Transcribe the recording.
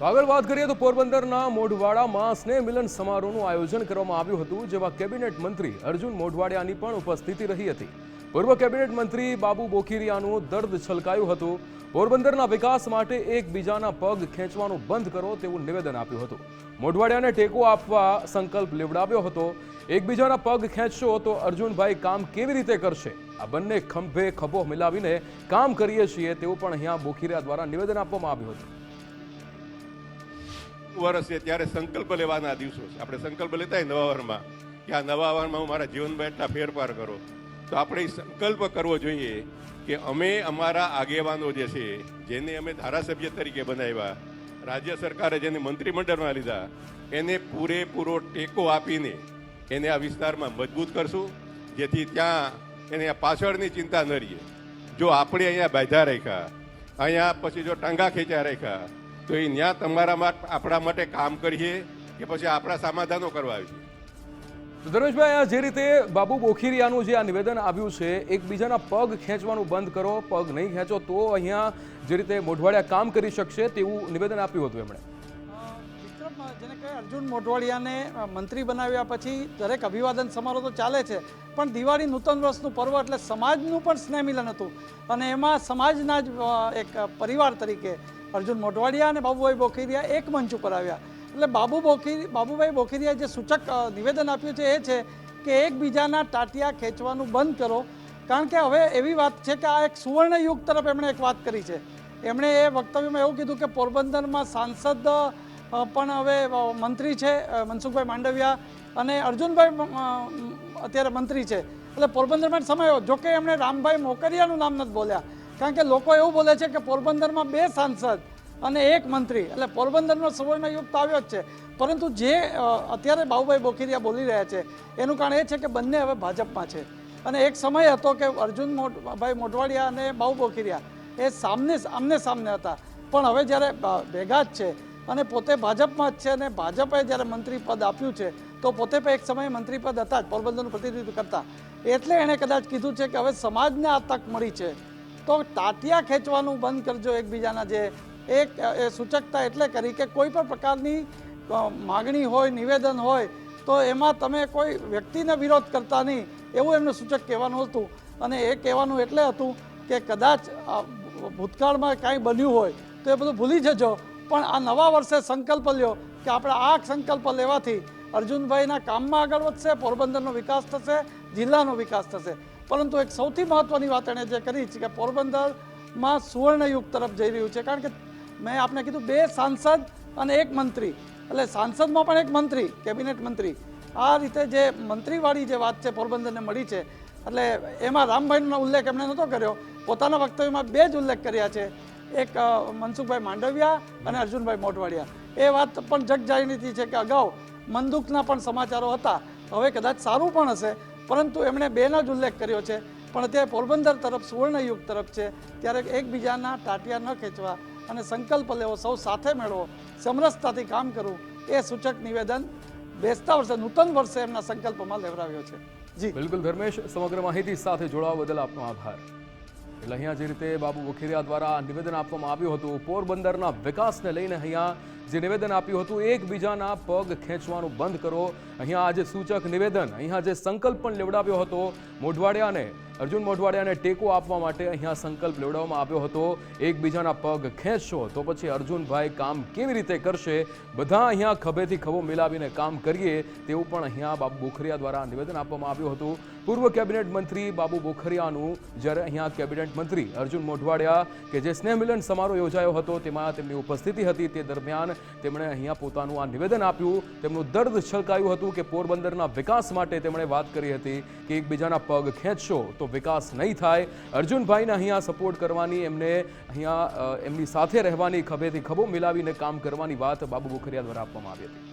આગળ વાત કરીએ તો પોરબંદરના મોઢવાડામાં સ્નેહ મિલન સમારોહનું આયોજન કરવામાં આવ્યું હતું, જેમાં કેબિનેટ મંત્રી અર્જુન મોઢવાડિયાની પણ ઉપસ્થિતિ રહી હતી. પૂર્વ કેબિનેટ મંત્રી બાબુ બોખીરિયાનું દર્દ છલકાયું હતું. પોરબંદરના વિકાસ માટે એકબીજાના પગ ખેંચવાનું બંધ કરો તેવું નિવેદન આપ્યું હતું. મોઢવાડિયાને ટેકો આપવા સંકલ્પ લેવડાવ્યો હતો. એકબીજાના પગ ખેંચશો તો અર્જુનભાઈ કામ કેવી રીતે કરશે? આ બંને ખંભે ખભો મિલાવીને કામ કરીએ છીએ તેવું પણ અહીંયા બોખીરિયા દ્વારા નિવેદન આપવામાં આવ્યું હતું. વર્ષ ત્યારે સંકલ્પ લેવાના દિવસો છે. આપણે સંકલ્પ લેતા નવા વારમાં કે આ નવા વારમાં હું મારા જીવનમાં એટલા ફેરફાર કરો. તો આપણે સંકલ્પ કરવો જોઈએ કે અમે અમારા આગેવાનો જે છે, જેને અમે ધારાસભ્ય તરીકે બનાવ્યા, રાજ્ય સરકારે જેને મંત્રીમંડળમાં લીધા, એને પૂરેપૂરો ટેકો આપીને એને આ વિસ્તારમાં મજબૂત કરશું, જેથી ત્યાં એને પાછળની ચિંતા ન રહીએ. જો આપણે અહીંયા બાંધ્યા રાખ્યા, અહીંયા પછી જો ટાંગા ખેંચ્યા રાખ્યા તો એ ત્યાં તમારા માટે આપણા માટે કામ કરીએ કે પછી આપણા સમાધાનો કરવા આવીએ. તો ધર્મેશભાઈ આ જે રીતે બાબુ બોખીરિયાનું જે આ નિવેદન આવ્યું છે એકબીજાના પગ ખેંચવાનું બંધ કરો પગ નહીં ખેંચો તો અહીંયા જે રીતે મોઢવાડિયા કામ કરી શકશે તેવું નિવેદન આપ્યું હતું એમણે. જેને કહે અર્જુન મોઢવાડિયાને મંત્રી બનાવ્યા પછી દરેક અભિવાદન સમારોહ તો ચાલે છે પણ દિવાળી નૂતન વર્ષનું પર્વ એટલે સમાજનું પણ સ્નેહ મિલન હતું. અને એમાં સમાજના જ એક પરિવાર તરીકે અર્જુન મોઢવાડિયા અને બાબુભાઈ બોખીરિયા એક મંચ ઉપર આવ્યા. એટલે બાબુ બોખી, બાબુભાઈ બોખીરિયાએ જે સૂચક નિવેદન આપ્યું છે એ છે કે એકબીજાના ટાટિયા ખેંચવાનું બંધ કરો. કારણ કે હવે એવી વાત છે કે આ એક સુવર્ણ યુગ તરફ એમણે એક વાત કરી છે. એમણે એ વક્તવ્યમાં એવું કીધું કે પોરબંદરમાં સાંસદ પણ હવે મંત્રી છે મનસુખભાઈ માંડવિયા અને અર્જુનભાઈ અત્યારે મંત્રી છે. એટલે પોરબંદરમાં સમયો જોકે એમણે રામભાઈ મોકરિયાનું નામ નથી બોલ્યા. કારણ કે લોકો એવું બોલે છે કે પોરબંદરમાં બે સાંસદ અને એક મંત્રી. એટલે પોરબંદરનો સુવર્ણ યુગ તો આવ્યો જ છે. પરંતુ જે અત્યારે બાહુભાઈ બોખીરિયા બોલી રહ્યા છે, એનું કારણ એ છે કે બંને હવે ભાજપમાં છે. અને એક સમય હતો કે અર્જુન ભાઈ મોટવાડિયા અને બાહુ બોખીરિયા એ સામને, આમને સામને હતા. પણ હવે જ્યારે ભેગા જ છે અને પોતે ભાજપમાં જ છે અને ભાજપે જ્યારે મંત્રી પદ આપ્યું છે, તો પોતે પણ એક સમયે મંત્રી પદ હતા જ, પોરબંદરનું પ્રતિનિધિત્વ કરતા. એટલે એણે કદાચ કીધું છે કે હવે સમાજને આ તક મળી છે. તો ટાટિયા ખેંચવાનું બંધ કરજો એકબીજાના જે. એક, એ સૂચકતા એટલે કરી કે કોઈ પણ પ્રકારની માગણી હોય, નિવેદન હોય, તો એમાં તમે કોઈ વ્યક્તિને વિરોધ કરતા નહીં. એવું એમનું સૂચક કહેવાનું હતું. અને એ કહેવાનું એટલે હતું કે કદાચ ભૂતકાળમાં કાંઈ બન્યું હોય, તો એ બધું ભૂલી જજો. પણ આ નવા વર્ષે સંકલ્પ લ્યો કે આપણે આ સંકલ્પ લેવાથી અર્જુનભાઈના કામમાં આગળ વધશે, પોરબંદરનો વિકાસ થશે જિલ્લાનો વિકાસ થશે. પરંતુ એક સૌથી મહત્ત્વની વાત એણે જે કરી છે કે પોરબંદરમાં સુવર્ણયુગ તરફ જઈ રહ્યું છે. કારણ કે મેં આપને કીધું બે સાંસદ અને એક મંત્રી. એટલે સાંસદમાં પણ એક મંત્રી, કેબિનેટ મંત્રી. આ રીતે જે મંત્રીવાળી જે વાત છે પોરબંદરને મળી છે, એટલે એમાં રામભાઈનો ઉલ્લેખ એમણે નહોતો કર્યો. પોતાના વક્તવ્યમાં બે જ ઉલ્લેખ કર્યા છે. એક મનસુખભાઈ માંડવિયા અને અર્જુનભાઈ મોટવાડિયા એ વાત પણ જગજાણીતી છે કે અગાઉ મંદુકના પણ સમાચારો હતા. હવે કદાચ સારું પણ હશે. પરંતુ એમણે બેનો જ ઉલ્લેખ કર્યો છે. પણ અત્યારે પોરબંદર તરફ, સુવર્ણયુગ તરફ છે, ત્યારે એકબીજાના ટાટિયા ન ખેંચવા અને સંકલ્પ લેવો, સૌ સાથે મેળવો, સમરસતાથી કામ કરવું, એ સૂચક નિવેદન બેસતા વર્ષે, નૂતન વર્ષે એમના સંકલ્પમાં લેવડાવ્યો છે. જી. બિલકુલ, ધર્મેશ, સમગ્ર માહિતી સાથે જોડાવા બદલ આપનો આભાર. એટલે અહીંયા જે રીતે બાબુ વખેરિયા દ્વારા નિવેદન આપવામાં આવ્યું હતું, પોરબંદરના વિકાસને લઈને અહીંયા જે નિવેદન આપ્યું હતું, એકબીજાના પગ ખેંચવાનું બંધ કરો. અહીંયા આ જે સૂચક નિવેદન, અહીંયા જે સંકલ્પ પણ લેવડાવ્યો હતો મોઢવાડિયાને અર્જુન મોઢવાડિયાને ટેકો આપવા માટે અહીંયા સંકલ્પ લેવડાવવામાં આવ્યો હતો. એકબીજાના પગ ખેંચશો તો પછી અર્જુનભાઈ કામ કેવી રીતે કરશે? બધા અહીંયા ખભેથી ખભો મિલાવીને કામ કરીએ તેવું પણ અહીંયા બાબુ બોખરિયા દ્વારા નિવેદન આપવામાં આવ્યું હતું. પૂર્વ કેબિનેટ મંત્રી બાબુ બોખરિયાનું જ્યારે અહીંયા કેબિનેટ મંત્રી અર્જુન મોઢવાડિયા કે જે સ્નેહમિલન સમારોહ યોજાયો હતો તેમાં તેમની ઉપસ્થિતિ હતી. તે દરમિયાન તેમણે અહીંયા પોતાનું આ નિવેદન આપ્યું. તેમનું દર્દ છલકાયું હતું કે પોરબંદરના વિકાસ માટે તેમણે વાત કરી હતી કે એકબીજાના પગ ખેંચશો તો વિકાસ નહીં થાય. અર્જુનભાઈને અહીંયા સપોર્ટ કરવાની, એમને અહીંયા એમની સાથે રહેવાની ખભેથી ખભો મિલાવીને કામ કરવાની વાત બાબુ બોખરિયા દ્વારા આપવામાં આવી હતી.